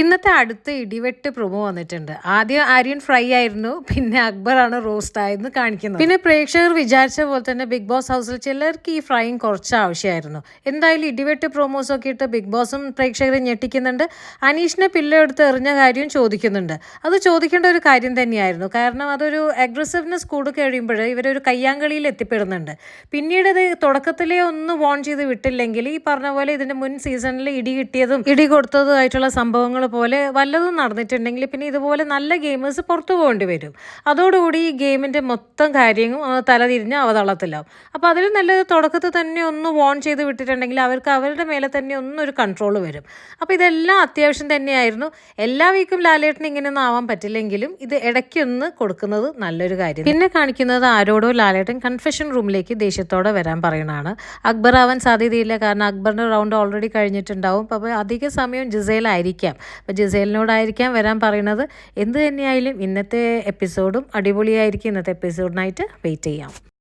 ഇന്നത്തെ അടുത്ത ഇടിവെട്ട് പ്രൊമോ വന്നിട്ടുണ്ട്. ആദ്യം ആര്യൻ ഫ്രൈ ആയിരുന്നു പിന്നെ അക്ബറാണ് റോസ്റ്റ് ആയെന്ന് കാണിക്കുന്നത്. പിന്നെ പ്രേക്ഷകർ വിചാരിച്ച പോലെ തന്നെ ബിഗ് ബോസ് ഹൗസിൽ ചിലർക്ക് ഈ ഫ്രൈയും കുറച്ച് ആവശ്യമായിരുന്നു. എന്തായാലും ഇടിവെട്ട് പ്രൊമോസ് ഒക്കെ ഇട്ട് ബിഗ് ബോസും പ്രേക്ഷകരെ ഞെട്ടിക്കുന്നുണ്ട്. അനീഷിനെ പിള്ള എടുത്ത് എറിഞ്ഞ കാര്യവും ചോദിക്കുന്നുണ്ട്. അത് ചോദിക്കേണ്ട ഒരു കാര്യം തന്നെയായിരുന്നു. കാരണം അതൊരു അഗ്രസീവ്നെസ് കൂടി കഴിയുമ്പോൾ ഇവരൊരു കയ്യാങ്കളിയിൽ എത്തിപ്പെടുന്നുണ്ട്. പിന്നീട് ഇത് തുടക്കത്തിലേ ഒന്ന് വോൺ ചെയ്ത് വിട്ടില്ലെങ്കിൽ ഈ പറഞ്ഞ പോലെ ഇതിന്റെ മുൻ സീസണിൽ ഇടി കിട്ടിയതും ഇടി കൊടുത്തതുമായിട്ടുള്ള സംഭവങ്ങൾ പോലെ വല്ലതും നടന്നിട്ടുണ്ടെങ്കിൽ പിന്നെ ഇതുപോലെ നല്ല ഗെയിമേഴ്സ് പുറത്തു പോകേണ്ടി വരും. അതോടുകൂടി ഈ ഗെയിമിന്റെ മൊത്തം കാര്യവും തലതിരിഞ്ഞ് അവതളത്തിലാവും. അപ്പോൾ അതിൽ നല്ല തുടക്കത്തിൽ തന്നെ ഒന്ന് വോൺ ചെയ്ത് വിട്ടിട്ടുണ്ടെങ്കിൽ അവർക്ക് അവരുടെ മേലെ തന്നെ ഒന്നൊരു കൺട്രോൾ വരും. അപ്പോൾ ഇതെല്ലാം അത്യാവശ്യം തന്നെയായിരുന്നു. എല്ലാ വീക്കും ലാലേട്ടന് ഇങ്ങനെയൊന്നും ആവാൻ പറ്റില്ലെങ്കിലും ഇത് ഇടയ്ക്കൊന്ന് കൊടുക്കുന്നത് നല്ലൊരു കാര്യം. പിന്നെ കാണിക്കുന്നത് ആരോടോ ലാലേട്ടൻ കൺഫെഷൻ റൂമിലേക്ക് ദേഷ്യത്തോടെ വരാൻ പറയണതാണ്. അക്ബർ ആവാൻ സാധ്യതയില്ല. കാരണം അക്ബറിന്റെ റൗണ്ട് ഓൾറെഡി കഴിഞ്ഞിട്ടുണ്ടാവും. അപ്പോൾ അധിക സമയം ജിസയിലായിരിക്കാം അപ്പോൾ ജിസേലിനോടായിരിക്കാം വരാൻ പറയുന്നത് എന്ത് തന്നെയായാലും ഇന്നത്തെ എപ്പിസോഡും അടിപൊളിയായിരിക്കും. ഇന്നത്തെ എപ്പിസോഡിനായിട്ട് വെയിറ്റ് ചെയ്യാം.